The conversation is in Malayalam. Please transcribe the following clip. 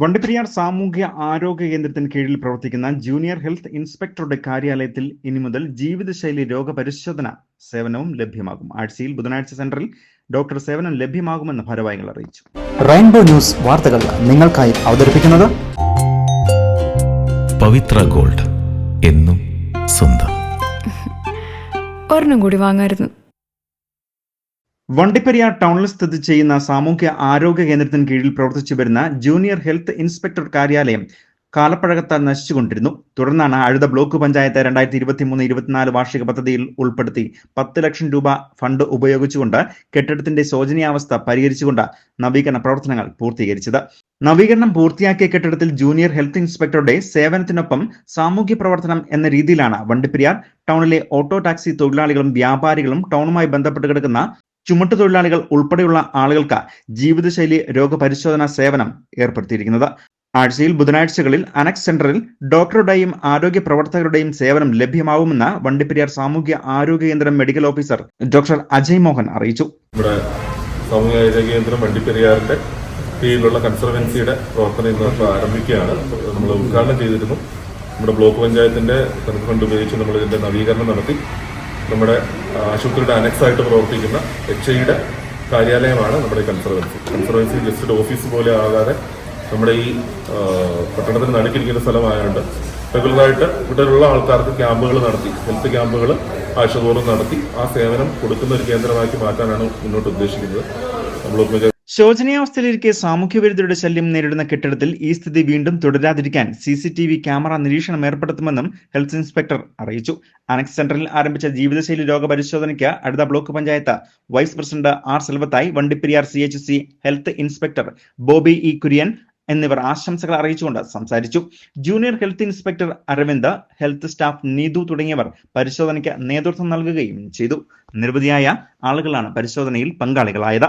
വണ്ടിപ്പെരിയാർ സാമൂഹ്യ ആരോഗ്യ കേന്ദ്രത്തിന് കീഴിൽ പ്രവർത്തിക്കുന്ന ജൂനിയർ ഹെൽത്ത് ഇൻസ്പെക്ടറുടെ കാര്യാലയത്തിൽ ഇനി മുതൽ ജീവിതശൈലി രോഗപരിശോധന സേവനവും ലഭ്യമാകും. ആഴ്ചയിൽ ബുധനാഴ്ച സെന്ററിൽ ഡോക്ടർ സേവനം ലഭ്യമാകുമെന്ന് ഭാരവാഹികൾ അറിയിച്ചു. റെയിൻബോ ന്യൂസ് വാർത്തകൾ നിങ്ങൾക്കായി അവതരിപ്പിക്കുന്നത് പവിത്ര ഗോൾഡ് എന്നും സ്വന്തം. ഒരെണ്ണം കൂടി വാങ്ങായിരുന്നു. വണ്ടിപ്പെരിയാർ ടൗണിൽ സ്ഥിതി ചെയ്യുന്ന സാമൂഹ്യ ആരോഗ്യ കേന്ദ്രത്തിന് കീഴിൽ പ്രവർത്തിച്ചു വരുന്ന ജൂനിയർ ഹെൽത്ത് ഇൻസ്പെക്ടർ കാര്യാലയം കാലപ്പഴകത്താൽ നശിച്ചുകൊണ്ടിരുന്നു. തുടർന്നാണ് അഴുത ബ്ലോക്ക് പഞ്ചായത്ത് രണ്ടായിരത്തി ഇരുപത്തി മൂന്ന് ഇരുപത്തിനാല് വാർഷിക പദ്ധതിയിൽ ഉൾപ്പെടുത്തി പത്ത് ലക്ഷം രൂപ ഫണ്ട് ഉപയോഗിച്ചുകൊണ്ട് കെട്ടിടത്തിന്റെ ശോചനീയാവസ്ഥ പരിഹരിച്ചുകൊണ്ട് നവീകരണ പ്രവർത്തനങ്ങൾ പൂർത്തീകരിച്ചത്. നവീകരണം പൂർത്തിയാക്കിയ കെട്ടിടത്തിൽ ജൂനിയർ ഹെൽത്ത് ഇൻസ്പെക്ടറുടെ സേവനത്തിനൊപ്പം സാമൂഹ്യ പ്രവർത്തനം എന്ന രീതിയിലാണ് വണ്ടിപ്പെരിയാർ ടൗണിലെ ഓട്ടോ ടാക്സി തൊഴിലാളികളും വ്യാപാരികളും ടൗണുമായി ബന്ധപ്പെട്ട് കിടക്കുന്ന ചുമട്ടുതൊഴിലാളികൾ ഉൾപ്പെടെയുള്ള ആളുകൾക്ക് ജീവിതശൈലി രോഗപരിശോധന സേവനം ഏർപ്പെടുത്തിയിരിക്കുന്നത്. ആഴ്ചയിൽ ബുധനാഴ്ചകളിൽ അനക്സ് സെന്ററിൽ ഡോക്ടറുടെയും ആരോഗ്യ പ്രവർത്തകരുടെയും സേവനം ലഭ്യമാവുമെന്ന് വണ്ടിപ്പെരിയാർ സാമൂഹ്യ ആരോഗ്യ കേന്ദ്രം medical officer doctor Ajay Mohan അറിയിച്ചു. നമ്മുടെ സാമൂഹിക കേന്ദ്രം വണ്ടിപ്പെരിയാറിന്റെ കീഴിലുള്ള കൺസർവൻസിയുടെ പ്രവർത്തനം ഇന്ന് ആരംഭിക്കുകയാണ്. നമ്മൾ ഉദ്ഘാടനം ചെയ്തിരുന്നു. നമ്മുടെ ബ്ലോക്ക് പഞ്ചായത്തിന്റെ ഫണ്ട് ഉപയോഗിച്ച് നമ്മൾ ഇതിന്റെ നവീകരണം നടത്തി. നമ്മുടെ ആശുപത്രിയുടെ അനക്സ് ആയിട്ട് പ്രവർത്തിക്കുന്ന എച്ച് ഐയുടെ കാര്യാലയമാണ് നമ്മുടെ കൺസർവൻസി. കൺസർവൻസി ജസ്റ്റ് ഓഫീസ് പോലെ ആകാതെ നമ്മുടെ ഈ പട്ടണത്തിന് നടുക്കിരിക്കുന്ന സ്ഥലമായതുകൊണ്ട് റെഗുലറായിട്ട് ഇവിടെയുള്ള ആൾക്കാർക്ക് ക്യാമ്പുകൾ നടത്തി ഹെൽത്ത് ക്യാമ്പുകൾ ആഴ്ചതോറും നടത്തി ആ സേവനം കൊടുക്കുന്ന ഒരു കേന്ദ്രമാക്കി മാറ്റാനാണ് മുന്നോട്ട് ഉദ്ദേശിക്കുന്നത്. നമ്മൾ ശോചനീയാവസ്ഥയിലിരിക്കെ സാമൂഹ്യവിരുദ്ധരുടെ ശല്യം നേരിടുന്ന കെട്ടിടത്തിൽ ഈ സ്ഥിതി വീണ്ടും തുടരാതിരിക്കാൻ C C T V camera നിരീക്ഷണം ഏർപ്പെടുത്തുമെന്നും ഹെൽത്ത് ഇൻസ്പെക്ടർ അറിയിച്ചു. അനക്സ് സെന്ററിൽ ആരംഭിച്ച ജീവിതശൈലി രോഗ പരിശോധനയ്ക്ക് അടുത്ത block panchayat vice president R സെൽവത്തായി Vandiperiyar C H C health inspector Bobby E Kurian എന്നിവർ ആശംസകൾ അറിയിച്ചുകൊണ്ട് സംസാരിച്ചു. Junior health inspector Aravind health staff Neethu തുടങ്ങിയവർ പരിശോധനയ്ക്ക് നേതൃത്വം നൽകുകയും ചെയ്തു. നിരവധിയായ ആളുകളാണ് പരിശോധനയിൽ പങ്കാളികളായത്.